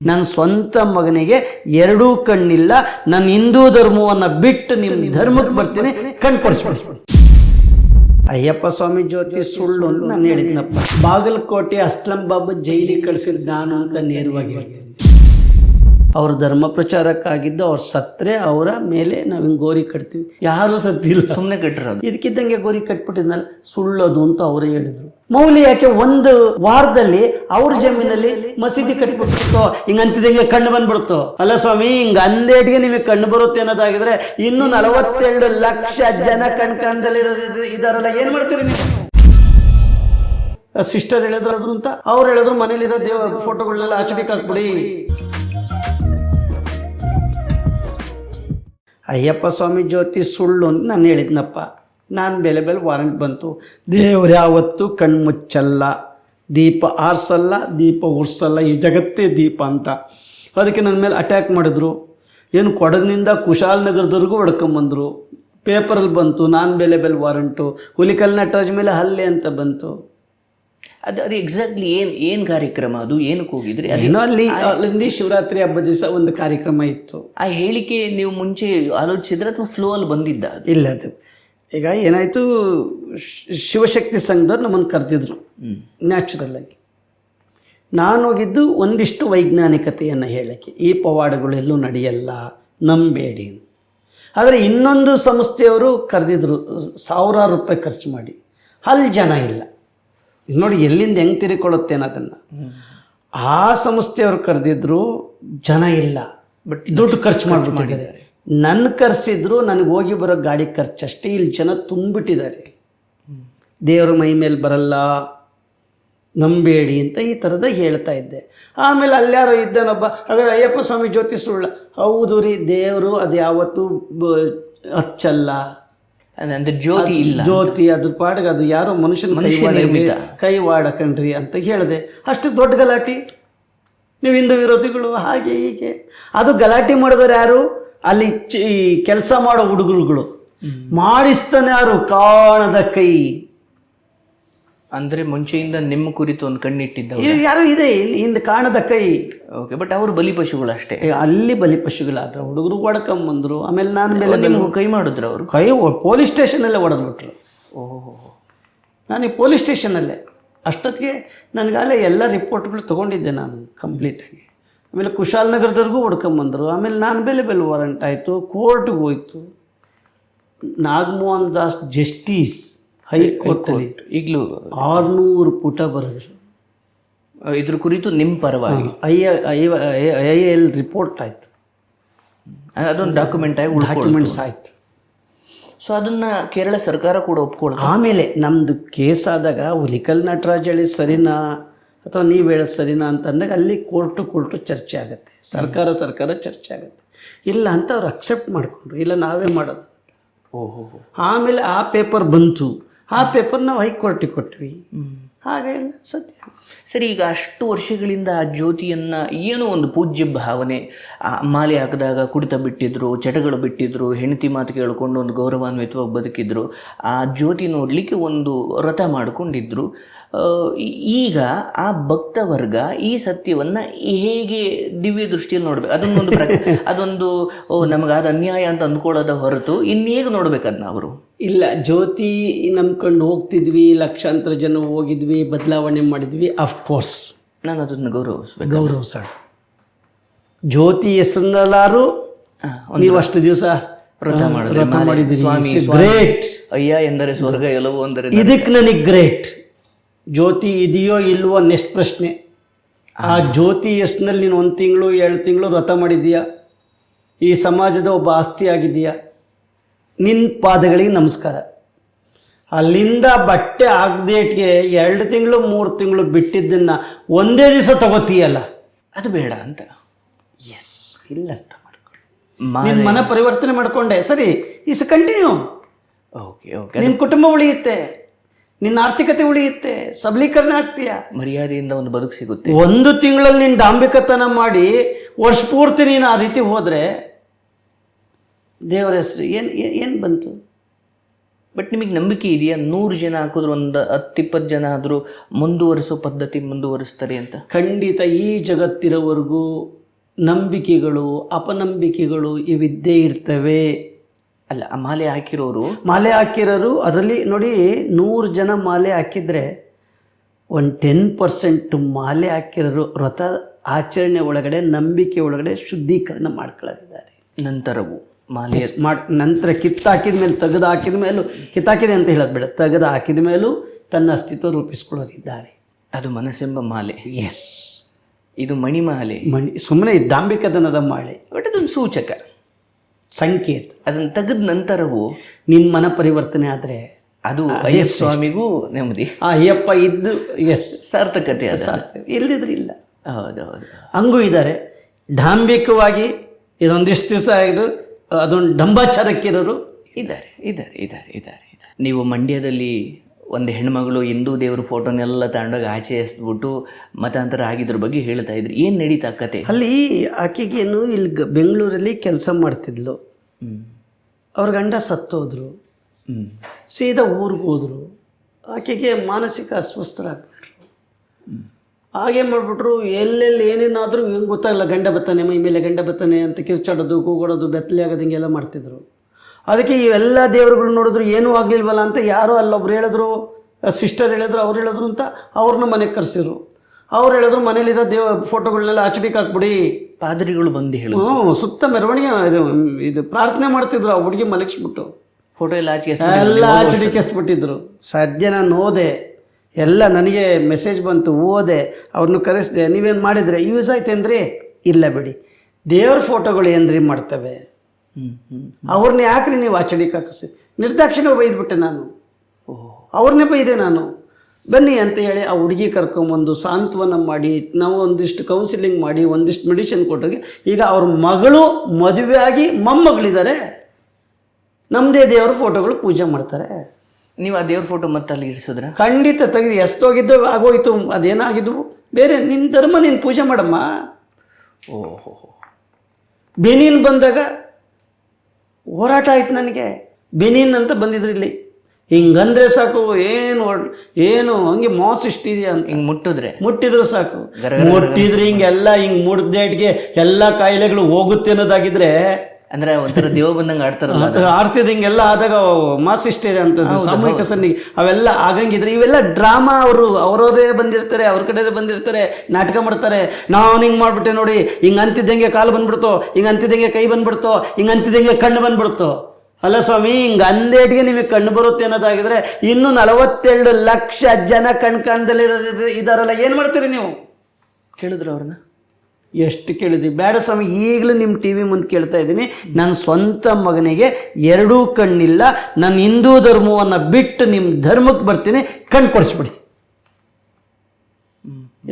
ನನ್ನ ಸ್ವಂತ ಮಗನಿಗೆ ಎರಡೂ ಕಣ್ಣಿಲ್ಲ, ನನ್ನ ಹಿಂದೂ ಧರ್ಮವನ್ನು ಬಿಟ್ಟು ನಿಮ್ಮ ಧರ್ಮಕ್ಕೆ ಬರ್ತೀನಿ ಕಣ್ ಕೊಡಿಸ್ಬಿಡಿ. ಅಯ್ಯಪ್ಪ ಸ್ವಾಮಿ ಜ್ಯೋತಿ ಸುಳ್ಳು ಅಂತ ನಾನು ಹೇಳಿದ್ನಪ್ಪ. ಬಾಗಲಕೋಟೆ ಅಸ್ಲಂ ಬಾಬು ಜೈಲಿಗೆ ಕಳಿಸಿದ ನಾನು ಅಂತ ನೇರವಾಗಿ ಹೇಳ್ತೀನಿ. ಅವ್ರ ಧರ್ಮ ಪ್ರಚಾರಕ್ಕಾಗಿದ್ದು ಅವ್ರು ಸತ್ರೆ ಅವರ ಮೇಲೆ ನಾವು ಹಿಂಗೆ ಗೋರಿ ಕಟ್ತೀವಿ. ಯಾರು ಸತ್ತಿಲ್ಲ. ಸುಮ್ಮನೆ ಕಟ್ಟಿರೋದು ಇದಕ್ಕಿದ್ದಂಗೆ ಗೋರಿ ಕಟ್ಬಿಟ್ಟಿದ್ನಲ್ಲ ಸುಳ್ಳೋದು ಅಂತ ಅವರೇ ಹೇಳಿದ್ರು. ಮೌಲಿ ಯಾಕೆ ಒಂದು ವಾರದಲ್ಲಿ ಅವ್ರ ಜಮೀನಲ್ಲಿ ಮಸೀದಿ ಕಟ್ಬಿಡ್ತು ಹಿಂಗ ಅಂತಿದಂಗೆ ಕಣ್ಣು ಬಂದ್ಬಿಡ್ತು ಅಲ್ಲ ಸ್ವಾಮಿ ಹಿಂಗ ಅಂದೇಟಿಗೆ ನಿಮಗೆ ಕಣ್ಣು ಬರುತ್ತೆ ಅನ್ನೋದಾಗಿದ್ರೆ ಇನ್ನು ನಲವತ್ತೆರಡು ಲಕ್ಷ ಜನ ಕಣ್ ಕಂಡಲ್ಲಿ ಇದಾರಲ್ಲ ಏನ್ ಮಾಡ್ತೀರಿ ನೀವು? ಸಿಸ್ಟರ್ ಹೇಳಿದ್ರು ಅಂತ ಅವ್ರು ಹೇಳಿದ್ರು ಮನೇಲಿರೋ ದೇವ ಫೋಟೋಗಳನ್ನೆಲ್ಲ ಆಚರಿಕೆ ಹಾಕ್ಬಿಡಿ. ಅಯ್ಯಪ್ಪ ಸ್ವಾಮಿ ಜ್ಯೋತಿ ಸುಳ್ಳು ಅಂತ ನಾನು ಹೇಳಿದ್ನಪ್ಪ. ನಾನು ಬೆಲೆ ಬೆಲೆ ವಾರಂಟ್ ಬಂತು. ದೇವ್ರು ಯಾವತ್ತೂ ಕಣ್ಮುಚ್ಚಲ್ಲ ದೀಪ ಆರಿಸಲ್ಲ, ದೀಪ ಉರ್ಸಲ್ಲ. ಈ ಜಗತ್ತೇ ದೀಪ ಅಂತ. ಅದಕ್ಕೆ ನನ್ನ ಮೇಲೆ ಅಟ್ಯಾಕ್ ಮಾಡಿದ್ರು. ಏನು ಕೊಡಗಿನಿಂದ ಕುಶಾಲನಗರದವರೆಗೂ ಹೊಡ್ಕೊಂಬಂದರು ಪೇಪರಲ್ಲಿ ಬಂತು. ನಾನು ಬೆಲೆ ಬೆಲೆ ವಾರಂಟು ಹುಲಿಕಲ್ ನಟರಾಜ್ ಮೇಲೆ ಹಲ್ಲೆ ಅಂತ ಬಂತು. ಅದು ಅದು ಎಕ್ಸಾಕ್ಟ್ಲಿ ಏನು ಏನು ಕಾರ್ಯಕ್ರಮ ಅದು? ಏನಕ್ಕೆ ಹೋಗಿದ್ರಿ? ಅದೇನೋ ಅಲ್ಲಿ ಅಲ್ಲಿ ಶಿವರಾತ್ರಿ ಹಬ್ಬದ ದಿವಸ ಒಂದು ಕಾರ್ಯಕ್ರಮ ಇತ್ತು. ಆ ಹೇಳಿಕೆ ನೀವು ಮುಂಚೆ ಆಲೋಚಿಸಿದ್ರೆ ಅಥವಾ ಫ್ಲೋ ಅಲ್ಲಿ ಬಂದಿದ್ದ ಇಲ್ಲ ಅದು. ಈಗ ಏನಾಯಿತು ಶಿವಶಕ್ತಿ ಸಂಘದವ್ರು ನಮ್ಮನ್ನು ಕರೆದಿದ್ರು. ನ್ಯಾಚುರಲ್ ಆಗಿ. ನಾನು ಹೋಗಿದ್ದು ಒಂದಿಷ್ಟು ವೈಜ್ಞಾನಿಕತೆಯನ್ನು ಹೇಳಕ್ಕೆ. ಈ ಪವಾಡಗಳೆಲ್ಲೂ ನಡೆಯಲ್ಲ ನಂಬೇಡಿ ಆದರೆ ಇನ್ನೊಂದು ಸಂಸ್ಥೆಯವರು ಕರೆದಿದ್ರು ಸಾವಿರಾರು ರೂಪಾಯಿ ಖರ್ಚು ಮಾಡಿ. ಅಲ್ಲಿ ಜನ ಇಲ್ಲ. ಇದು ನೋಡಿ ಎಲ್ಲಿಂದ ಹೆಂಗೆ ತಿರ್ಕೊಳ್ಳುತ್ತೆ ಅನ್ನೋದನ್ನು ಆ ಸಂಸ್ಥೆಯವರು ಕರೆದಿದ್ರು ಜನ ಇಲ್ಲ. ಬಟ್ ದುಡ್ಡು ಖರ್ಚು ಮಾಡಿಬಿಟ್ಟಿದ್ದಾರೆ. ನನ್ನ ಕರೆಸಿದ್ರು ನನಗೆ ಹೋಗಿ ಬರೋ ಗಾಡಿ ಖರ್ಚು ಅಷ್ಟೇ ಇಲ್ಲಿ ಜನ ತುಂಬಿಟ್ಟಿದ್ದಾರೆ. ದೇವ್ರ ಮೈ ಮೇಲೆ ಬರಲ್ಲ ನಂಬೇಡಿ ಅಂತ ಈ ಥರದ ಹೇಳ್ತಾ ಇದ್ದೆ. ಆಮೇಲೆ ಅಲ್ಲಾರೋ ಇದ್ದಾನೊಬ್ಬ ಹಾಗಾದ್ರೆ ಅಯ್ಯಪ್ಪ ಸ್ವಾಮಿ ಜ್ಯೋತಿ ಸುಳ್ಳ. ಹೌದು ರೀ ದೇವರು ಅದು ಯಾವತ್ತೂ ಹಚ್ಚಲ್ಲ ಅಂದ್ರೆ ಜ್ಯೋತಿ ಇಲ್ಲ ಜ್ಯೋತಿ ಅದು ಪಾಡಿಗೆ ಅದು ಯಾರೋ ಮನುಷ್ಯನ ನಿರ್ಮಿತ. ಕೈವಾಡ ಕಣ್ರಿ ಅಂತ ಹೇಳಿದೆ. ಅಷ್ಟು ದೊಡ್ಡ ಗಲಾಟಿ. ನೀವು ಹಿಂದೂ ವಿರೋಧಿಗಳು ಹಾಗೆ ಹೀಗೆ. ಅದು ಗಲಾಟೆ ಮಾಡಿದವರು ಯಾರು? ಅಲ್ಲಿ ಕೆಲಸ ಮಾಡೋ ಹುಡುಗರುಗಳು. ಮಾಡಿಸ್ತಾನೆ ಯಾರು? ಕಾಣದ ಕೈ. ಅಂದ್ರೆ ಮುಂಚೆಯಿಂದ ನಿಮ್ಮ ಕುರಿತು ಒಂದು ಕಣ್ಣಿಟ್ಟಿದ್ದ ಯಾರು ಇದೆ ಇಲ್ಲಿ ಹಿಂದೆ ಕಾಣದ ಕೈ. ಓಕೆ ಬಟ್ ಅವರು ಬಲಿಪಶುಗಳು ಅಷ್ಟೇ. ಅಲ್ಲಿ ಬಲಿಪಶುಗಳಾದ್ರ ಹುಡುಗರು ಹೊಡ್ಕೊಂಬಂದ್ರು ಆಮೇಲೆ ನಾನು ಮೇಲೆ ನಿಮ್ಗೆ ಕೈ ಮಾಡಿದ್ರು ಅವರು? ಕೈ ಪೊಲೀಸ್ ಸ್ಟೇಷನಲ್ಲೇ ಹೊಡೆದ್ಬಿಟ್ರು. ಓಹೋ ನಾನು ಪೊಲೀಸ್ ಸ್ಟೇಷನಲ್ಲೇ ಅಷ್ಟೊತ್ತಿಗೆ ನನಗಾಗಲೇ ಎಲ್ಲ ರಿಪೋರ್ಟ್ಗಳು ತೊಗೊಂಡಿದ್ದೆ ನಾನು ಕಂಪ್ಲೀಟಾಗಿ ಆಮೇಲೆ ಕುಶಾಲನಗರದವ್ರಿಗೂ ಹೊಡ್ಕೊಂಬಂದರು ಆಮೇಲೆ ನಾನು ಬೆಲೆ ಬೆಲೆ ವಾರಂಟ್ ಆಯಿತು ಕೋರ್ಟ್ಗೆ ಹೋಯ್ತು. ನಾಗಮೋಹನ್ ದಾಸ್ ಜಸ್ಟಿಸ್ ಹೈಕೋರ್ಟಲ್ಲಿ ಈಗಲೂ ಆರುನೂರು ಪುಟ ಬರೆದ್ರು. ಇದ್ರ ಕುರಿತು ನಿಮ್ಮ ಪರವಾಗಿ. ಐ ಐ ಎಲ್ ರಿಪೋರ್ಟ್ ಆಯಿತು. ಅದೊಂದು ಡಾಕ್ಯುಮೆಂಟ್ ಆಗಿ ಡಾಕ್ಯುಮೆಂಟ್ಸ್ ಆಯಿತು. ಸೊ ಅದನ್ನು ಕೇರಳ ಸರ್ಕಾರ ಕೂಡ ಒಪ್ಕೊಳ್ಳಿ ಆಮೇಲೆ ನಮ್ಮದು ಕೇಸ್ ಆದಾಗ ಹುಲಿಕಲ್ ನಟರಾಜ್ ಹೇಳಿ ಸರಿನಾ ಅಥವಾ ನೀವು ಹೇಳ ಸರಿನಾ ಅಂತ ಅಂದಾಗ ಅಲ್ಲಿ ಕೋರ್ಟು ಕೋರ್ಟು ಚರ್ಚೆ ಆಗುತ್ತೆ. ಸರ್ಕಾರ ಸರ್ಕಾರ ಚರ್ಚೆ ಆಗುತ್ತೆ. ಇಲ್ಲ ಅಂತ ಅವ್ರು ಅಕ್ಸೆಪ್ಟ್ ಮಾಡಿಕೊಂಡ್ರು. ಇಲ್ಲ ನಾವೇ ಮಾಡೋದು. ಓಹೋ ಆಮೇಲೆ ಆ ಪೇಪರ್ ಬಂತು. ಆ ಪೇಪರ್ ನಾವು ಹೈಕೋರ್ಟಿಗೆ ಕೊಟ್ವಿ. ಹಾಗೆ ಸತ್ಯ ಸರಿ ಈಗ ಅಷ್ಟು ವರ್ಷಗಳಿಂದ ಆ ಜ್ಯೋತಿಯನ್ನ ಏನೋ ಒಂದು ಪೂಜ್ಯ ಭಾವನೆ ಆ ಮಾಲೆ ಹಾಕಿದಾಗ ಕುಡಿತ ಬಿಟ್ಟಿದ್ರು ಚಟಗಳು ಬಿಟ್ಟಿದ್ರು ಹೆಂಡತಿ ಮಾತು ಕೇಳಿಕೊಂಡು ಒಂದು ಗೌರವಾನ್ವಿತವಾಗಿ ಬದುಕಿದ್ರು ಆ ಜ್ಯೋತಿ ನೋಡಲಿಕ್ಕೆ ಒಂದು ವ್ರತ ಮಾಡಿಕೊಂಡಿದ್ರು. ಈಗ ಆ ಭಕ್ತ ವರ್ಗ ಈ ಸತ್ಯವನ್ನ ಹೇಗೆ ದಿವ್ಯ ದೃಷ್ಟಿಯಲ್ಲಿ ನೋಡ್ಬೇಕು? ಅದೊಂದು ಓ ನಮಗಾದ ಅನ್ಯಾಯ ಅಂತ ಅಂದ್ಕೊಳ್ಳೋದ ಹೊರತು ಇನ್ನೇಗೆ ನೋಡ್ಬೇಕು ಅದನ್ನ ಅವರು? ಇಲ್ಲ ಜ್ಯೋತಿ ನಂಬ್ಕೊಂಡು ಹೋಗ್ತಿದ್ವಿ ಲಕ್ಷಾಂತರ ಜನ ಹೋಗಿದ್ವಿ ಬದಲಾವಣೆ ಮಾಡಿದ್ವಿ ಅಫ್ಕೋರ್ಸ್ ನಾನು ಅದನ್ನು ಗೌರವಿಸ್ಬೇಕು ಗೌರವ ಸರ್. ಜ್ಯೋತಿ ಹೆಸರಿನಲ್ಲಾರು ಆ, ನೀವು ಅಷ್ಟು ದಿವಸ ವ್ರತ ಮಾಡಿದ್ರಿ ಗ್ರೇಟ್ ಅಯ್ಯ ಎಂದರೆ ಸ್ವರ್ಗ ಎಲ್ಲವೋ ಅಂದರೆ ಇದಕ್ಕೆ ನನಗೆ ಗ್ರೇಟ್ ಜ್ಯೋತಿ ಇದೆಯೋ ಇಲ್ವೋ ನೆಕ್ಸ್ಟ್ ಪ್ರಶ್ನೆ. ಆ ಜ್ಯೋತಿ ಹೆಸರಿನಲ್ಲಿ ನೀನು ಒಂದು ತಿಂಗಳು ಎರಡು ತಿಂಗಳು ವ್ರತ ಮಾಡಿದೀಯಾ ಈ ಸಮಾಜದ ಒಬ್ಬ ಆಸ್ತಿ ಆಗಿದೆಯಾ ನಿನ್ನ ಪಾದಗಳಿಗೆ ನಮಸ್ಕಾರ. ಅಲ್ಲಿಂದ ಬಟ್ಟೆ ಆಗದೇಟ್ಗೆ ಎರಡು ತಿಂಗಳು ಮೂರು ತಿಂಗಳು ಬಿಟ್ಟಿದ್ದನ್ನ ಒಂದೇ ದಿವಸ ತಗೋತೀಯಲ್ಲ? ಅದು ಬೇಡ ಅಂತ. ಎಸ್ ಇಲ್ಲ ಅಂತ ಮಾಡ್ಕೊಂಡು ಮಾ- ನಿನ್ನ ಮನ ಪರಿವರ್ತನೆ ಮಾಡ್ಕೊಂಡೆ. ಸರಿ ಇಸ್ ಕಂಟಿನ್ಯೂ. ಓಕೆ ಓಕೆ ನಿನ್ನ ಕುಟುಂಬ ಉಳಿಯುತ್ತೆ. ನಿನ್ನ ಆರ್ಥಿಕತೆ ಉಳಿಯುತ್ತೆ. ಸಬಲೀಕರಣ ಆಗ್ತೀಯ? ಮರ್ಯಾದೆಯಿಂದ ಒಂದು ಬದುಕು ಸಿಗುತ್ತೆ. ಒಂದು ತಿಂಗಳಲ್ಲಿ ನೀನು ಡಾಂಬಿಕತನ ಮಾಡಿ ವರ್ಷ ಪೂರ್ತಿ ನೀನು ಆ ರೀತಿ ಹೋದರೆ ದೇವರ ಹೆಸರು ಏನು ಏನು ಬಂತು? ಬಟ್ ನಿಮಗೆ ನಂಬಿಕೆ ಇದೆಯಾ? ನೂರು ಜನ ಹಾಕಿದ್ರು ಒಂದು ಹತ್ತಿಪ್ಪತ್ತು ಜನ ಆದರೂ ಮುಂದುವರಿಸೋ ಪದ್ಧತಿ ಮುಂದುವರಿಸ್ತಾರೆ ಅಂತ. ಖಂಡಿತ ಈ ಜಗತ್ತಿರೋವರೆಗೂ ನಂಬಿಕೆಗಳು ಅಪನಂಬಿಕೆಗಳು ಇವಿದ್ದೇ ಇರ್ತವೆ. ಅಲ್ಲ ಮಾಲೆ ಹಾಕಿರೋರು? ಮಾಲೆ ಹಾಕಿರೋರು ಅದರಲ್ಲಿ ನೋಡಿ ನೂರು ಜನ ಮಾಲೆ ಹಾಕಿದರೆ ಒಂದು ಟೆನ್ ಪರ್ಸೆಂಟ್ ಮಾಲೆ ಹಾಕಿರೋರು ವ್ರತ ಆಚರಣೆ ಒಳಗಡೆ ನಂಬಿಕೆ ಒಳಗಡೆ ಶುದ್ಧೀಕರಣ ಮಾಡ್ಕೊಳ್ಳೋದಿದ್ದಾರೆ ನಂತರವು. ಮಾಲೆ ಮಾಡಿ ನಂತರ ಕಿತ್ತಾಕಿದ ಮೇಲೆ ತೆಗೆದು ಹಾಕಿದ ಮೇಲೂ ಕಿತ್ತಾಕಿದೆ ಅಂತ ಹೇಳೋದು ಬೇಡ. ತೆಗೆದು ಹಾಕಿದ ಮೇಲೂ ತನ್ನ ಅಸ್ತಿತ್ವ ರೂಪಿಸ್ಕೊಳ್ಳೋರಿದ್ದಾರೆ ಅದು ಮನಸ್ಸೆಂಬ ಮಾಲೆ. ಎಸ್. ಇದು ಮಣಿಮಾಲೆ. ಮಣಿ ಸುಮ್ಮನೆ ದಾಂಬಿಕದನದ ಮಾಲೆ. ಬಟ್ ಅದೊಂದು ಸೂಚಕ. ಸಂಕೇತ. ಅದನ್ನು ತೆಗೆದ ನಂತರವೂ ನಿನ್ನ ಮನ ಪರಿವರ್ತನೆ ಆದರೆ ಅದು ಅಯ್ಯಪ್ಪ ಸ್ವಾಮಿಗೂ ನೆಮ್ಮದಿ. ಆ ಅಯ್ಯಪ್ಪ ಇದ್ದು ಎಸ್. ಸಾರ್ಥಕತೆ ಅದ ಇಲ್ಲದಿದ್ರೆ ಇಲ್ಲ. ಹೌದೌದು ಹಂಗೂ ಇದ್ದಾರೆ. ಡಾಂಬಿಕವಾಗಿ ಇದೊಂದಿಷ್ಟು ದಿವಸ ಆಗಿದ್ರು ಅದೊಂದು ಡಂಬಾಚಾರಕ್ಕಿರೋರು ಇದ್ದಾರೆ ಇದ್ದಾರೆ ಇದ್ದಾರೆ ಇದ್ದಾರೆ ಇದ್ದಾರೆ. ನೀವು ಮಂಡ್ಯದಲ್ಲಿ ಒಂದು ಹೆಣ್ಮಗಳು ಹಿಂದೂ ದೇವ್ರ ಫೋಟೋನೆಲ್ಲ ತಗೊಂಡೋಗಿ ಆಚೆ ಎಸ್ಬಿಟ್ಟು ಮತಾಂತರ ಆಗಿದ್ರ ಬಗ್ಗೆ ಹೇಳ್ತಾ ಇದ್ರಿ. ಏನು ನಡೀತಾ ಕತೆ? ಅಲ್ಲಿ ಆಕೆಗೇನು ಇಲ್ಲಿ ಗ- ಬೆಂಗಳೂರಲ್ಲಿ ಕೆಲಸ ಮಾಡ್ತಿದ್ಲು. ಅವ್ರ ಗಂಡ ಸತ್ತೋದ್ರು. ಸೀದಾ ಊರಿಗೆ ಹೋದ್ರು. ಆಕೆಗೆ ಮಾನಸಿಕ ಅಸ್ವಸ್ಥರಾಗ್ಬಿಟ್ರು. ಹಾಗೆ ಮಾಡಿಬಿಟ್ರು ಎಲ್ಲೆಲ್ಲಿ ಏನೇನಾದರೂ ಏನು ಗೊತ್ತಾಗಲ್ಲ ಗಂಡ ಬತ್ತಾನೆ ಮೈ ಮೇಲೆ ಗಂಡ ಬತ್ತಾನೆ ಅಂತ ಕಿರ್ಚಾಡೋದು ಕೂಗೋಡೋದು ಬೆತ್ತಲೆ ಆಗೋದು ಹಿಂಗೆಲ್ಲ ಮಾಡ್ತಿದ್ರು. ಅದಕ್ಕೆ ಇವೆಲ್ಲ ದೇವರುಗಳು ನೋಡಿದ್ರು ಏನೂ ಆಗಲಿಲ್ವಲ್ಲ ಅಂತ ಯಾರೋ ಅಲ್ಲೊಬ್ರು ಹೇಳಿದ್ರು ಸಿಸ್ಟರ್ ಹೇಳಿದ್ರು ಅವ್ರು ಹೇಳಿದ್ರು ಅಂತ ಅವ್ರನ್ನ ಮನೆಗೆ ಕರೆಸಿದ್ರು. ಅವ್ರು ಹೇಳಿದ್ರು ಮನೇಲಿರೋ ದೇವ ಫೋಟೋಗಳನ್ನೆಲ್ಲ ಆಚಡಿಗೆ ಹಾಕ್ಬಿಡಿ. ಪಾದ್ರಿಗಳು ಬಂದು ಹೇಳಿ ಹ್ಞೂ ಸುತ್ತ ಮೆರವಣಿಗೆ ಇದು ಇದು ಪ್ರಾರ್ಥನೆ ಮಾಡ್ತಿದ್ರು ಆ ಹುಡುಗಿ ಮಲಗಿಸ್ಬಿಟ್ಟು. ಫೋಟೋ ಎಲ್ಲ ಆಚೆ ಎಲ್ಲ ಕೆಸ್ಬಿಟ್ಟಿದ್ರು. ಸದ್ಯ ನಾನು ಓದೆ ಎಲ್ಲ ನನಗೆ ಮೆಸೇಜ್ ಬಂತು ಓದೆ ಅವ್ರನ್ನ ಕರೆಸಿದೆ ನೀವೇನು ಮಾಡಿದರೆ? ಯೂಸ್ ಆಯ್ತೇನ್ರಿ ಇಲ್ಲ ಬಿಡಿ. ದೇವ್ರ ಫೋಟೋಗಳು ಏನ್ರಿ ಮಾಡ್ತವೆ? ಅವ್ರನ್ನ ಯಾಕ್ರಿ ನೀವು ಆಚರಣೆ ಹಾಕಿಸಿ? ನಿರ್ದಾಕ್ಷಿಣ್ಯ ಬೈದ್ಬಿಟ್ಟೆ ನಾನು. ಅವ್ರನ್ನೇ ಬೈದೆ ನಾನು. ಬನ್ನಿ ಅಂತ ಹೇಳಿ ಆ ಹುಡುಗಿ ಕರ್ಕೊಂಬಂದು ಸಾಂತ್ವನ ಮಾಡಿ ನಾವು ಒಂದಿಷ್ಟು ಕೌನ್ಸಿಲಿಂಗ್ ಮಾಡಿ ಒಂದಿಷ್ಟು ಮೆಡಿಸಿನ್ ಕೊಟ್ಟೋಗಿ ಈಗ ಅವ್ರ ಮಗಳು ಮದುವೆ ಆಗಿ ಮೊಮ್ಮಗಳಿದ್ದಾರೆ ನಮ್ಮದೇ ದೇವ್ರ ಫೋಟೋಗಳು ಪೂಜೆ ಮಾಡ್ತಾರೆ. ನೀವು ಆ ದೇವ್ರ ಫೋಟೋ ಮತ್ತೆ ಅಲ್ಲಿ ಇಡಿಸಿದ್ರ? ಖಂಡಿತ ತೆಗೆದು ಎಷ್ಟೋಗಿದ್ದು ಆಗೋಯ್ತು ಅದೇನಾಗಿದ್ವು ಬೇರೆ ನಿನ್ನ ಧರ್ಮ ನೀನು ಪೂಜೆ ಮಾಡಮ್ಮ. ಓಹೋ. ಬೆನೀನ್ ಬಂದಾಗ ಹೋರಾಟ ಆಯ್ತು ನನಗೆ. ಬೆನೀನ್ ಅಂತ ಬಂದಿದ್ರು ಇಲ್ಲಿ. ಹಿಂಗಂದ್ರೆ ಸಾಕು ಏನು ಏನು ಹಂಗೆ ಮಾಸ್ ಇಷ್ಟಿದೆಯಾ ಅಂತ. ಹಿಂಗೆ ಮುಟ್ಟಿದ್ರೆ? ಮುಟ್ಟಿದ್ರು ಸಾಕು. ಮುಟ್ಟಿದ್ರೆ ಹಿಂಗೆಲ್ಲ ಹಿಂಗೆ ಮುಡ್ದೇಟ್ಗೆ ಎಲ್ಲ ಕಾಯಿಲೆಗಳು ಹೋಗುತ್ತೆ ಅನ್ನೋದಾಗಿದ್ರೆ ಅಂದ್ರೆ ಒಂಥರ ದೇವ ಬಂದಂಗೆ ಆಡ್ತಾರಲ್ಲ ಅದು. ಆಡ್ತಿದ್ ಹಿಂಗೆಲ್ಲ ಆದಾಗ ಮಾಸ್ ಇಷ್ಟಿದೆ ಅಂತ ಸಾಮೂಹಿಕ ಸನ್ನಿ ಅವೆಲ್ಲ ಆಗಂಗಿದ್ರೆ ಇವೆಲ್ಲ ಡ್ರಾಮಾ ಅವರು ಅವರವರೇ ಬಂದಿರ್ತಾರೆ ಅವ್ರ ಕಡೆ ಬಂದಿರ್ತಾರೆ ನಾಟಕ ಮಾಡ್ತಾರೆ. ನಾನು ಹಿಂಗ್ ಮಾಡ್ಬಿಟ್ಟೆ ನೋಡಿ ಹಿಂಗ್ ಅಂತಿದ್ದಂಗೆ ಕಾಲು ಬಂದ್ಬಿಡ್ತು ಹಿಂಗ್ ಅಂತಿದ್ದಂಗೆ ಕೈ ಬಂದ್ಬಿಡ್ತು ಹಿಂಗ್ ಅಂತಿದ್ದಂಗೆ ಕಣ್ಣು ಬಂದ್ಬಿಡ್ತು. ಅಲ್ಲ ಸ್ವಾಮಿ ಹಿಂಗ್ ಅಂದೇಟಿಗೆ ನಿಮಗೆ ಕಣ್ಣು ಬರುತ್ತೆ ಅನ್ನೋದಾಗಿದ್ರೆ ಇನ್ನು ನಲವತ್ತೆರಡು ಲಕ್ಷ ಜನ ಕಣ್ ಕಾಣ್ದಲ್ಲಿ ಇದಾರಲ್ಲ ಏನ್ ಮಾಡ್ತೀರಿ ನೀವು? ಕೇಳಿದ್ರು ಅವ್ರನ್ನ. ಎಷ್ಟು ಕೇಳಿದ್ವಿ ಬೇಡ ಸ್ವಾಮಿ ಈಗಲೂ ನಿಮ್ಮ ಟಿ ವಿ ಮುಂದೆ ಕೇಳ್ತಾ ಇದ್ದೀನಿ. ನನ್ನ ಸ್ವಂತ ಮಗನಿಗೆ ಎರಡೂ ಕಣ್ಣಿಲ್ಲ. ನಾನು ಹಿಂದೂ ಧರ್ಮವನ್ನು ಬಿಟ್ಟು ನಿಮ್ಮ ಧರ್ಮಕ್ಕೆ ಬರ್ತೀನಿ. ಕಣ್ಣು ಕೊಡಿಸ್ಬಿಡಿ.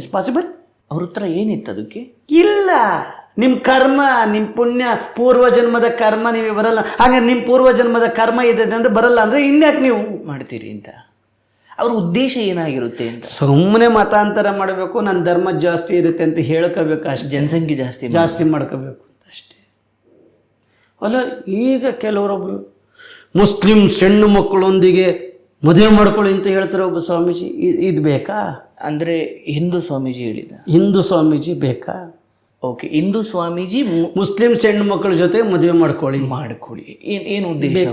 ಇಸ್ ಪಾಸಿಬಲ್ ಅವ್ರ ಹತ್ರ ಏನಿತ್ತು ಅದಕ್ಕೆ? ಇಲ್ಲ. ನಿಮ್ಮ ಕರ್ಮ ನಿಮ್ಮ ಪುಣ್ಯ ಪೂರ್ವ ಜನ್ಮದ ಕರ್ಮ ನೀವು ಬರಲ್ಲ. ಹಾಗೆ ನಿಮ್ಮ ಪೂರ್ವ ಜನ್ಮದ ಕರ್ಮ ಇದೆ ಅಂದರೆ ಬರಲ್ಲ ಅಂದರೆ ಇನ್ಯಾಕೆ ನೀವು ಮಾಡ್ತೀರಿ ಅಂತ? ಅವ್ರ ಉದ್ದೇಶ ಏನಾಗಿರುತ್ತೆ ಅಂತ. ಸುಮ್ಮನೆ ಮತಾಂತರ ಮಾಡಬೇಕು ನನ್ನ ಧರ್ಮ ಜಾಸ್ತಿ ಇರುತ್ತೆ ಅಂತ ಹೇಳ್ಕೋಬೇಕು ಅಷ್ಟು. ಜನಸಂಖ್ಯೆ ಜಾಸ್ತಿ ಜಾಸ್ತಿ ಮಾಡ್ಕೋಬೇಕು ಅಂತ ಅಷ್ಟೇ. ಅಲ್ಲ ಈಗ ಕೆಲವರೊಬ್ಬರು ಮುಸ್ಲಿಂ ಸಣ್ಣ ಮಕ್ಕಳೊಂದಿಗೆ ಮದುವೆ ಮಾಡ್ಕೊಳ್ಳಿ ಅಂತ ಹೇಳ್ತಾರೆ ಒಬ್ಬ ಸ್ವಾಮೀಜಿ. ಇದು ಬೇಕಾ? ಅಂದರೆ ಹಿಂದೂ ಸ್ವಾಮೀಜಿ ಹೇಳಿದ. ಹಿಂದೂ ಸ್ವಾಮೀಜಿ ಬೇಕಾ? ಓಕೆ ಹಿಂದೂ ಸ್ವಾಮೀಜಿ ಮುಸ್ಲಿಂ ಹೆಣ್ಣು ಮಕ್ಕಳ ಜೊತೆ ಮದುವೆ ಮಾಡ್ಕೊಳ್ಳಿ. ಮಾಡ್ಕೊಳ್ಳಿ. ಏನ್ ಏನು ಉದ್ದೇಶ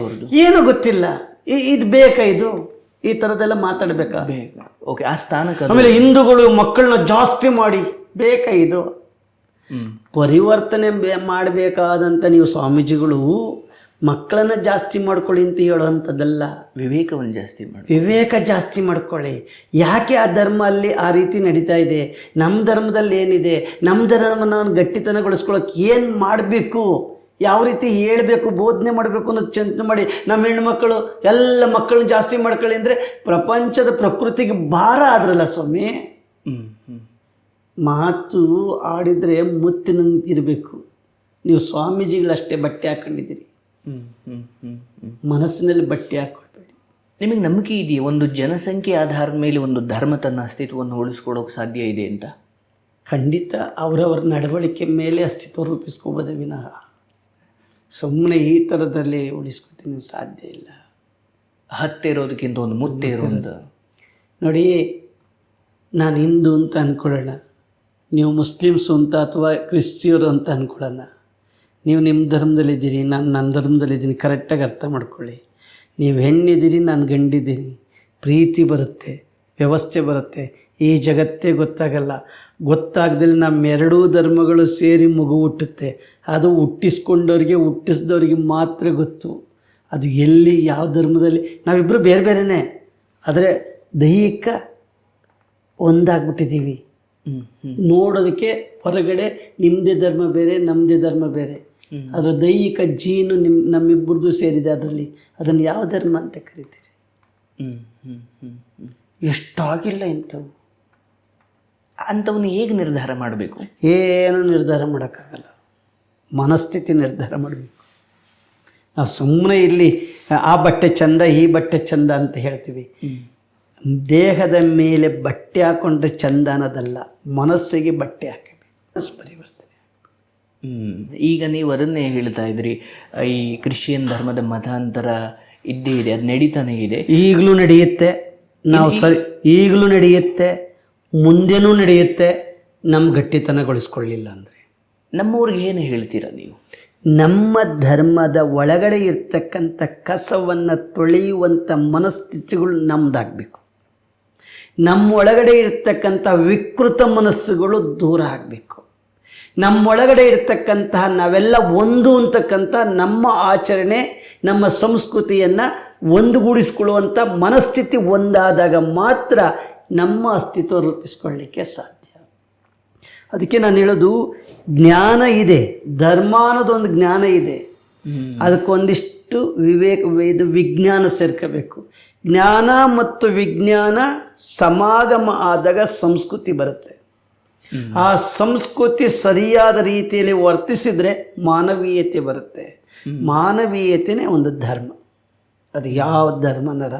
ಏನು ಗೊತ್ತಿಲ್ಲ. ಇದು ಬೇಕಾ ಇದು? ಈ ಥರದ್ದೆಲ್ಲ ಮಾತಾಡಬೇಕಾ? ಬೇಗ ಓಕೆ ಆ ಸ್ಥಾನಕ್ಕೆ ಅದು- ಆಮೇಲೆ ಹಿಂದೂಗಳು ಮಕ್ಕಳನ್ನ ಜಾಸ್ತಿ ಮಾಡಿ. ಬೇಕಾ ಇದು? ಹ್ಮ್. ಪರಿವರ್ತನೆ ಮಾಡಬೇಕಾದಂತ ಮಾಡಬೇಕಾದಂಥ ನೀವು ಸ್ವಾಮೀಜಿಗಳು ಮಕ್ಕಳನ್ನ ಜಾಸ್ತಿ ಮಾಡ್ಕೊಳ್ಳಿ ಅಂತ ಹೇಳುವಂಥದ್ದಲ್ಲ. ವಿವೇಕವನ್ನು ಜಾಸ್ತಿ ಮಾಡಿ. ವಿವೇಕ ಜಾಸ್ತಿ ಮಾಡ್ಕೊಳ್ಳಿ. ಯಾಕೆ ಆ ಧರ್ಮ ಅಲ್ಲಿ ಆ ರೀತಿ ನಡೀತಾ ಇದೆ? ನಮ್ಮ ಧರ್ಮದಲ್ಲಿ ಏನಿದೆ? ನಮ್ಮ ಧರ್ಮನ ಗಟ್ಟಿತನಗೊಳಿಸ್ಕೊಳಕ್ಕೆ ಏನು ಮಾಡಬೇಕು? ಯಾವ ರೀತಿ ಹೇಳಬೇಕು ಬೋಧನೆ ಮಾಡಬೇಕು ಅನ್ನೋದು ಚಿಂತನೆ ಮಾಡಿ ನಮ್ಮ ಹೆಣ್ಮಕ್ಳು ಎಲ್ಲ ಮಕ್ಕಳನ್ನ ಜಾಸ್ತಿ ಮಾಡ್ಕೊಳ್ಳಿ ಅಂದರೆ ಪ್ರಪಂಚದ ಪ್ರಕೃತಿಗೆ ಭಾರ ಆದ್ರಲ್ಲ ಸ್ವಾಮಿ? ಮಾತು ಆಡಿದರೆ ಮುತ್ತಿನಂತಿರಬೇಕು ನೀವು ಸ್ವಾಮೀಜಿಗಳಷ್ಟೇ ಬಟ್ಟೆ ಹಾಕೊಂಡಿದ್ದೀರಿ. ಮನಸ್ಸಿನಲ್ಲಿ ಬಟ್ಟೆ ಹಾಕೊಳ್ಬೇಡಿ. ನಿಮಗೆ ನಂಬಿಕೆ ಇದೆಯಾ? ಒಂದು ಜನಸಂಖ್ಯೆ ಆಧಾರದ ಮೇಲೆ ಒಂದು ಧರ್ಮ ತನ್ನ ಅಸ್ತಿತ್ವವನ್ನು ಉಳಿಸ್ಕೊಳ್ಳೋಕೆ ಸಾಧ್ಯ ಇದೆ ಅಂತ? ಖಂಡಿತ ಅವರವರ ನಡವಳಿಕೆ ಮೇಲೆ ಅಸ್ತಿತ್ವ ರೂಪಿಸ್ಕೋಬೋದೇ ವಿನಃ. ಸುಮ್ಮನೆ ಈ ಥರದಲ್ಲಿ ಉಳಿಸ್ಕೊತೀನಿ ಸಾಧ್ಯ ಇಲ್ಲ. ಹತ್ತಿರೋದಕ್ಕಿಂತ ಒಂದು ಮುತ್ತೆ ಇರೋದು. ನೋಡಿ ನಾನು ಹಿಂದೂ ಅಂತ ಅಂದ್ಕೊಳ್ಳೋಣ ನೀವು ಮುಸ್ಲಿಮ್ಸು ಅಂತ ಅಥವಾ ಕ್ರಿಶ್ಚಿಯರು ಅಂತ ಅಂದ್ಕೊಳ್ಳೋಣ ನೀವು ನಿಮ್ಮ ಧರ್ಮದಲ್ಲಿದ್ದೀರಿ ನಾನು ನನ್ನ ಧರ್ಮದಲ್ಲಿದ್ದೀನಿ ಕರೆಕ್ಟಾಗಿ ಅರ್ಥ ಮಾಡ್ಕೊಳ್ಳಿ. ನೀವು ಹೆಣ್ಣಿದ್ದೀರಿ ನಾನು ಗಂಡಿದ್ದೀನಿ. ಪ್ರೀತಿ ಬರುತ್ತೆ. ವ್ಯವಸ್ಥೆ ಬರುತ್ತೆ. ಈ ಜಗತ್ತೇ ಗೊತ್ತಾಗಲ್ಲ. ಗೊತ್ತಾಗ್ದಲ್ಲಿ ನಮ್ಮೆರಡೂ ಧರ್ಮಗಳು ಸೇರಿ ಮಗು ಹುಟ್ಟುತ್ತೆ ಅದು ಹುಟ್ಟಿಸ್ಕೊಂಡವ್ರಿಗೆ, ಹುಟ್ಟಿಸಿದವ್ರಿಗೆ ಮಾತ್ರ ಗೊತ್ತು. ಅದು ಎಲ್ಲಿ, ಯಾವ ಧರ್ಮದಲ್ಲಿ? ನಾವಿಬ್ಬರು ಬೇರೆ ಬೇರೆಯೇ ಆದರೆ ದೈಹಿಕ ಒಂದಾಗ್ಬಿಟ್ಟಿದ್ದೀವಿ. ನೋಡೋದಕ್ಕೆ ಹೊರಗಡೆ ನಿಮ್ಮದೇ ಧರ್ಮ ಬೇರೆ ನಮ್ಮದೇ ಧರ್ಮ ಬೇರೆ. ಅದರ ದೈಹಿಕ ಜೀನು ನಿಮ್ಮ ನಮ್ಮಿಬ್ಬರದ್ದು ಸೇರಿದೆ ಅದರಲ್ಲಿ. ಅದನ್ನು ಯಾವ ಧರ್ಮ ಅಂತ ಕರಿತೀರಿ? ಹ್ಞೂ ಹ್ಞೂ ಹ್ಞೂ ಎಷ್ಟಾಗಿಲ್ಲ ಇಂಥವು. ಅಂಥವನ್ನ ಹೇಗೆ ನಿರ್ಧಾರ ಮಾಡಬೇಕು? ಏನು ನಿರ್ಧಾರ ಮಾಡೋಕ್ಕಾಗಲ್ಲ. ಮನಸ್ಥಿತಿ ನಿರ್ಧಾರ ಮಾಡಬೇಕು. ನಾವು ಸುಮ್ಮನೆ ಇಲ್ಲಿ ಆ ಬಟ್ಟೆ ಚಂದ ಈ ಬಟ್ಟೆ ಚಂದ ಅಂತ ಹೇಳ್ತೀವಿ. ದೇಹದ ಮೇಲೆ ಬಟ್ಟೆ ಹಾಕೊಂಡ್ರೆ ಚಂದ ಅನ್ನೋದಲ್ಲ ಮನಸ್ಸಿಗೆ ಬಟ್ಟೆ ಹಾಕಬೇಕು. ಮನಸ್ಸು ಪರಿವರ್ತನೆ ಈಗ ನೀವು ಅದನ್ನೇ ಹೇಳ್ತಾ ಇದ್ರಿ ಈ ಕ್ರಿಶ್ಚಿಯನ್ ಧರ್ಮದ ಮತಾಂತರ ಇದ್ದೇ ಇದೆ ಅದು ನಡೀತಾನೆ ಇದೆ. ಈಗಲೂ ನಡೆಯುತ್ತೆ. ನಾವು ಸರಿ ಈಗಲೂ ನಡೆಯುತ್ತೆ ಮುಂದೆನೂ ನಡೆಯುತ್ತೆ ನಮ್ಮ ಗಟ್ಟಿತನಗೊಳಿಸ್ಕೊಳ್ಳಿಲ್ಲ ಅಂದರೆ. ನಮ್ಮವ್ರಿಗೆ ಏನು ಹೇಳ್ತೀರಾ ನೀವು? ನಮ್ಮ ಧರ್ಮದ ಒಳಗಡೆ ಇರ್ತಕ್ಕಂಥ ಕಸವನ್ನು ತೊಳೆಯುವಂಥ ಮನಸ್ಥಿತಿಗಳು ನಮ್ಮದಾಗಬೇಕು ನಮ್ಮ ಒಳಗಡೆ ಇರ್ತಕ್ಕಂಥ ವಿಕೃತ ಮನಸ್ಸುಗಳು ದೂರ ಆಗಬೇಕು. ನಮ್ಮೊಳಗಡೆ ಇರ್ತಕ್ಕಂತಹ ನಾವೆಲ್ಲ ಒಂದು ಅಂತಕ್ಕಂಥ ನಮ್ಮ ಆಚರಣೆ ನಮ್ಮ ಸಂಸ್ಕೃತಿಯನ್ನು ಒಂದುಗೂಡಿಸ್ಕೊಳ್ಳುವಂಥ ಮನಸ್ಥಿತಿ ಒಂದಾದಾಗ ಮಾತ್ರ ನಮ್ಮ ಅಸ್ತಿತ್ವ ರೂಪಿಸ್ಕೊಳ್ಳಿಕ್ಕೆ ಸಾಧ್ಯ. ಅದಕ್ಕೆ ನಾನು ಹೇಳೋದು ಜ್ಞಾನ ಇದೆ ಧರ್ಮ ಅನ್ನೋದೊಂದು ಜ್ಞಾನ ಇದೆ. ಅದಕ್ಕೊಂದಿಷ್ಟು ವಿವೇಕ ಇದು ವಿಜ್ಞಾನ ಸೇರ್ಕೋಬೇಕು. ಜ್ಞಾನ ಮತ್ತು ವಿಜ್ಞಾನ ಸಮಾಗಮ ಆದಾಗ ಸಂಸ್ಕೃತಿ ಬರುತ್ತೆ. ಆ ಸಂಸ್ಕೃತಿ ಸರಿಯಾದ ರೀತಿಯಲ್ಲಿ ವರ್ತಿಸಿದರೆ ಮಾನವೀಯತೆ ಬರುತ್ತೆ. ಮಾನವೀಯತೆನೇ ಒಂದು ಧರ್ಮ. ಅದು ಯಾವ ಧರ್ಮನರ?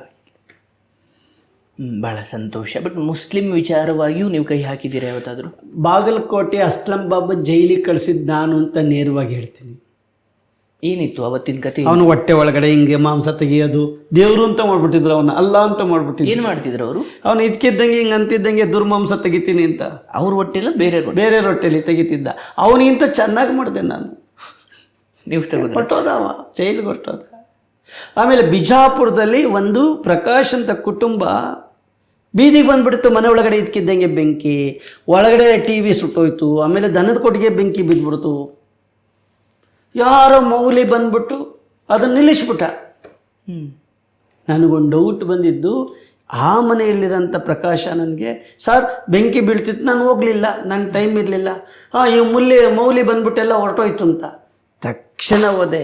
ಭಾಳ ಬಹಳ ಸಂತೋಷ. ಬಟ್ ಮುಸ್ಲಿಂ ವಿಚಾರವಾಗಿಯೂ ನೀವು ಕೈ ಹಾಕಿದ್ದೀರಾ ಯಾವತ್ತಾದರೂ? ಬಾಗಲಕೋಟೆ ಅಸ್ಲಂ ಬಾಬಾ ಜೈಲಿಗೆ ಕಳಿಸಿದ್ದು ನಾನು ಅಂತ ನೇರವಾಗಿ ಹೇಳ್ತೀನಿ. ಏನಿತ್ತು ಅವತ್ತಿನ ಕತೆ? ಅವನು ಹೊಟ್ಟೆ ಒಳಗಡೆ ಹಿಂಗೆ ಮಾಂಸ ತೆಗೆಯೋದು ದೇವರು ಅಂತ ಮಾಡ್ಬಿಟ್ಟಿದ್ರು ಅವನ ಅಲ್ಲ ಅಂತ ಮಾಡ್ಬಿಟ್ಟಿದ್ರು. ಏನು ಮಾಡ್ತಿದ್ರು ಅವರು? ಅವನು ಇದಕ್ಕಿದ್ದಂಗೆ ಹಿಂಗೆ ಅಂತಿದ್ದಂಗೆ ದುರ್ಮಾಂಸ ತೆಗಿತೀನಿ ಅಂತ. ಅವ್ರ ಹೊಟ್ಟೆಲ್ಲ ಬೇರೆ. ಬೇರೆ ರೊಟ್ಟೆಲಿ ತೆಗಿತಿದ್ದ. ಅವನಿಗಿಂತ ಚೆನ್ನಾಗಿ ಮಾಡಿದೆ ನಾನು. ನೀವು ತೆಗೆದು ಹೊಟ್ಟೋದ ಅವ ಜೈಲಿಗೆ ಹೊಟ್ಟೋದ ಆಮೇಲೆ ಬಿಜಾಪುರದಲ್ಲಿ ಒಂದು ಪ್ರಕಾಶ್ ಅಂತ ಕುಟುಂಬ ಬೀದಿಗೆ ಬಂದ್ಬಿಡ್ತು ಮನೆ ಒಳಗಡೆ ಇದ್ಕಿದ್ದಂಗೆ ಬೆಂಕಿ ಒಳಗಡೆ ಟಿ ವಿ ಸುಟ್ಟೋಯ್ತು ಆಮೇಲೆ ದನದ ಕೊಟ್ಟಿಗೆ ಬೆಂಕಿ ಬಿದ್ದ್ಬಿಡ್ತು ಯಾರೋ ಮೌಲಿ ಬಂದ್ಬಿಟ್ಟು ಅದನ್ನು ನಿಲ್ಲಿಸ್ಬಿಟ್ಟ. ಹ್ಮ್. ನನಗೊಂದು ಡೌಟ್ ಬಂದಿದ್ದು ಆ ಮನೆಯಲ್ಲಿರೋಂಥ ಪ್ರಕಾಶ ನನಗೆ ಸರ್ ಬೆಂಕಿ ಬೀಳ್ತಿತ್ತು ನಾನು ಹೋಗಲಿಲ್ಲ ನನ್ನ ಟೈಮ್ ಇರಲಿಲ್ಲ. ಹಾಂ ಈ ಮುಲ್ಲಿ ಮೌಲಿ ಬಂದ್ಬಿಟ್ಟೆಲ್ಲ ಹೊರಟೋಯ್ತು ಅಂತ. ತಕ್ಷಣ ಓದೆ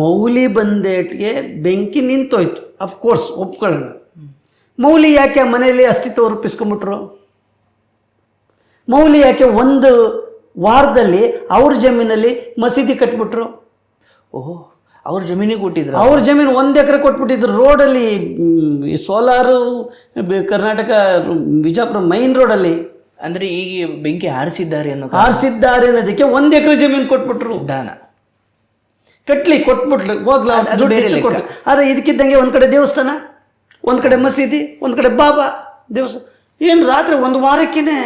ಮೌಲಿ ಬಂದೇಟ್ಗೆ ಬೆಂಕಿ ನಿಂತೋಯ್ತು. ಅಫ್ಕೋರ್ಸ್ ಒಪ್ಕೊಳ್ಳೋಣ ಮೌಲಿ ಯಾಕೆ ಆ ಮನೆಯಲ್ಲಿ ಅಸ್ತಿತ್ವ ರೂಪಿಸ್ಕೊಂಬಿಟ್ರು ಮೌಲಿ ಯಾಕೆ ಒಂದು ವಾರದಲ್ಲಿ ಅವ್ರ ಜಮೀನಲ್ಲಿ ಮಸೀದಿ ಕಟ್ಬಿಟ್ರು? ಓಹೋ ಅವ್ರ ಜಮೀನಿಗೆ ಕೊಟ್ಟಿದ್ರು ಅವ್ರ ಜಮೀನು ಒಂದು ಎಕರೆ ಕೊಟ್ಬಿಟ್ಟಿದ್ರು. ರೋಡಲ್ಲಿ ಸೋಲಾರು ಕರ್ನಾಟಕ ಬಿಜಾಪುರ ಮೈನ್ ರೋಡಲ್ಲಿ. ಅಂದ್ರೆ ಈಗ ಬೆಂಕಿ ಹಾರಿಸಿದ್ದಾರೆ ಅನ್ನೋ ಹಾರಿಸಿದ್ದಾರೆ ಅನ್ನೋದಕ್ಕೆ ಒಂದು ಎಕರೆ ಜಮೀನು ಕೊಟ್ಬಿಟ್ರು. ದಾನ. ಕಟ್ಲಿ ಕೊಟ್ಬಿಟ್ಲು ಹೋಗ್ಲಾ. ಕೊಟ್ರು. ಆದ್ರೆ ಇದಕ್ಕಿದ್ದಂಗೆ ಒಂದ್ ಕಡೆ ದೇವಸ್ಥಾನ ಒಂದು ಕಡೆ ಮಸೀದಿ ಒಂದು ಕಡೆ ಬಾಬಾ ದೇವಸ್ಥಾನ. ಏನು ರಾತ್ರಿ ಒಂದು ವಾರಕ್ಕೇನೆ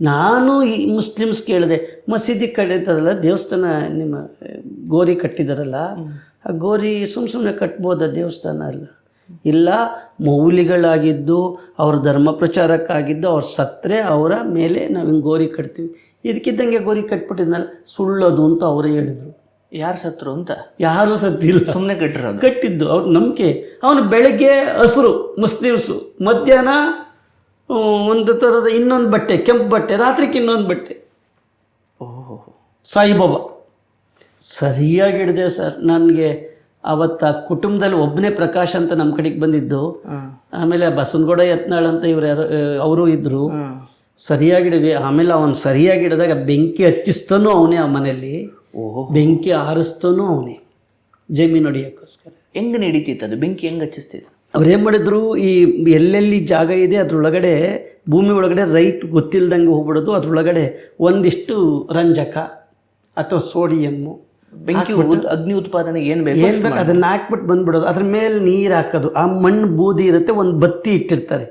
ನಾನು ಈ ಮುಸ್ಲಿಮ್ಸ್ ಕೇಳಿದೆ ಮಸೀದಿ ಕಟ್ಟಿದ್ದಲ್ಲ ದೇವಸ್ಥಾನ ನಿಮ್ಮ ಗೋರಿ ಕಟ್ಟಿದಾರಲ್ಲ ಆ ಗೋರಿ ಸುಮ್ ಸುಮ್ಮನೆ ಕಟ್ಬೋದ ದೇವಸ್ಥಾನ ಅಲ್ಲ? ಇಲ್ಲ ಮೌಲಿಗಳಾಗಿದ್ದು ಅವ್ರ ಧರ್ಮ ಪ್ರಚಾರಕ್ಕಾಗಿದ್ದು ಅವ್ರ ಸತ್ತರೆ ಅವರ ಮೇಲೆ ನಾವು ಹಿಂಗೆ ಗೋರಿ ಕಟ್ತೀವಿ. ಇದಕ್ಕಿದ್ದಂಗೆ ಗೋರಿ ಕಟ್ಬಿಟ್ಟಿದ್ನಲ್ಲ ಸುಳ್ಳೋದು ಅಂತ ಅವರೇ ಹೇಳಿದರು. ಯಾರು ಸತ್ರು ಅಂತ? ಯಾರು ಸತ್ತಿಲ್ಲ ಸುಮ್ಮನೆ ಕಟ್ಟಿರೋದು. ಕಟ್ಟಿದ್ದು. ಅವ್ರ ನಂಬಿಕೆ. ಅವನು ಬೆಳಗ್ಗೆ ಹಸಿರು ಮುಸ್ಲಿಮ್ಸು ಮಧ್ಯಾಹ್ನ ಒಂದು ಥರದ ಇನ್ನೊಂದು ಬಟ್ಟೆ ಕೆಂಪು ಬಟ್ಟೆ ರಾತ್ರಿಗೆ ಇನ್ನೊಂದು ಬಟ್ಟೆ. ಓಹೋ. ಸಾಯಿಬಾಬಾ. ಸರಿಯಾಗಿ ಹಿಡಿದೆ ಸರ್. ನನಗೆ ಅವತ್ತ ಕುಟುಂಬದಲ್ಲಿ ಒಬ್ಬನೇ ಪ್ರಕಾಶ್ ಅಂತ ನಮ್ಮ ಕಡೆಗೆ ಬಂದಿದ್ದು. ಆಮೇಲೆ ಬಸವನಗೌಡ ಯತ್ನಾಳ್ ಅಂತ ಇವ್ರು ಯಾರು ಅವರು ಇದ್ದರು ಸರಿಯಾಗಿ ಹಿಡಿದ್ವಿ. ಆಮೇಲೆ ಅವನು ಸರಿಯಾಗಿ ಹಿಡಿದಾಗ ಬೆಂಕಿ ಹಚ್ಚಿಸ್ತಾನೂ ಅವನೇ ಆ ಮನೆಯಲ್ಲಿ. ಬೆಂಕಿ ಆರಿಸ್ತಾನೂ ಅವನೇ. ಜಮೀನು ಹೊಡಿಯೋಕ್ಕೋಸ್ಕರ ಹೆಂಗೆ ನಡೀತಿತ್ತು ಅದು? ಬೆಂಕಿ ಹೆಂಗ್ ಅವ್ರು ಏನು ಮಾಡಿದ್ರು ಈ ಎಲ್ಲೆಲ್ಲಿ ಜಾಗ ಇದೆ ಅದ್ರೊಳಗಡೆ ಭೂಮಿ ಒಳಗಡೆ ರೈಟ್ ಗೊತ್ತಿಲ್ದಂಗೆ ಹೋಗ್ಬಿಡೋದು ಅದ್ರೊಳಗಡೆ ಒಂದಿಷ್ಟು ರಂಜಕ ಅಥವಾ ಸೋಡಿಯಮ್ಮು ಬೆಂಕಿ ಅಗ್ನಿ ಉತ್ಪಾದನೆ ಏನ್ ಬೇಕು ಏನ್ ಬೇಕು ಅದನ್ನ ಹಾಕ್ಬಿಟ್ಟು ಬಂದ್ಬಿಡೋದು. ಅದ್ರ ಮೇಲೆ ನೀರ್ ಹಾಕೋದು. ಆ ಮಣ್ಣು ಬೂದಿ ಇರುತ್ತೆ ಒಂದು ಬತ್ತಿ ಇಟ್ಟಿರ್ತಾರೆ.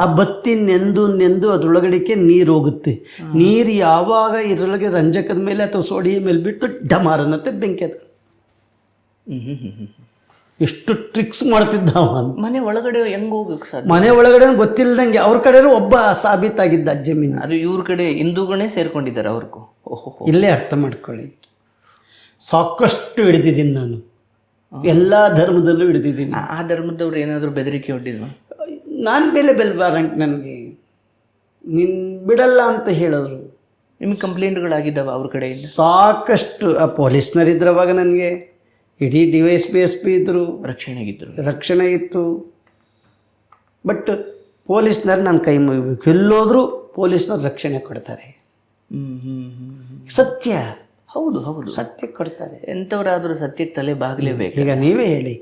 ಆ ಬತ್ತಿ ನೆಂದು ನೆಂದು ಅದ್ರೊಳಗಡೆಗೆ ನೀರು ಹೋಗುತ್ತೆ. ನೀರು ಯಾವಾಗ ಇದ್ರೊಳಗೆ ರಂಜಕದ ಮೇಲೆ ಅಥವಾ ಸೋಡಿಯ ಮೇಲೆ ಬಿಟ್ಟು ಡಮಾರ್ ಅನ್ನತ್ತೆ ಬೆಂಕಿ ಅದು. ಎಷ್ಟು ಟ್ರಿಕ್ಸ್ ಮಾಡ್ತಿದ್ದ ಮನೆ ಒಳಗಡೆ ಹೆಂಗ್ ಹೋಗಕ್ ಸರ್? ಮನೆ ಒಳಗಡೆ ಗೊತ್ತಿಲ್ಲದಂಗೆ ಅವ್ರ ಕಡೆ ಒಬ್ಬ ಸಾಬೀತಾಗಿದ್ದ ಜಮೀನು ಅದು ಇವ್ರ ಕಡೆ ಹಿಂದೂಗಳೇ ಸೇರ್ಕೊಂಡಿದ್ದಾರೆ ಅವ್ರಿಗೂ. ಓಹೋ ಇಲ್ಲೇ ಅರ್ಥ ಮಾಡ್ಕೊಳ್ಳಿ. ಸಾಕಷ್ಟು ಹಿಡಿದಿದ್ದೀನಿ ನಾನು. ಎಲ್ಲ ಧರ್ಮದಲ್ಲೂ ಹಿಡಿದಿದ್ದೀನಿ. ಆ- ಧರ್ಮದವ್ರು ಏನಾದರೂ ಬೆದರಿಕೆ ಹೊಡ್ಡಿದ್ವಾ ನಾನು ಬೆಲೆ ಬೆಲ್ಬಾರ ನನಗೆ. ನಿನ್ ಬಿಡಲ್ಲ ಅಂತ ಹೇಳಿದ್ರು ನಿಮ್ಗೆ ಕಂಪ್ಲೇಂಟ್ಗಳಾಗಿದ್ದಾವೆ ಅವ್ರ ಕಡೆಯಿಂದ? ಸಾಕಷ್ಟು ಆ ಪೊಲೀಸ್ನರಿದ್ರು ಅವಾಗ ನನಗೆ ಇಡೀ D Y S P S P ಇದ್ರು. ರಕ್ಷಣೆಗಿದ್ರು ರಕ್ಷಣೆ ಇತ್ತು. ಬಟ್ ಪೊಲೀಸ್ನರು ನನ್ನ ಕೈ ಮುಗಿಬೇಕು. ಎಲ್ಲೋದ್ರೂ ಪೊಲೀಸ್ನವ್ರು ರಕ್ಷಣೆ ಕೊಡ್ತಾರೆ. ಸತ್ಯ. ಹೌದು ಹೌದು. ಸತ್ಯ ಕೊಡ್ತಾರೆ. ಎಂಥವರಾದರೂ ಸತ್ಯಕ್ಕೆ ತಲೆ ಬಾಗಲೇಬೇಕು. ಈಗ ನೀವೇ ಹೇಳಿ.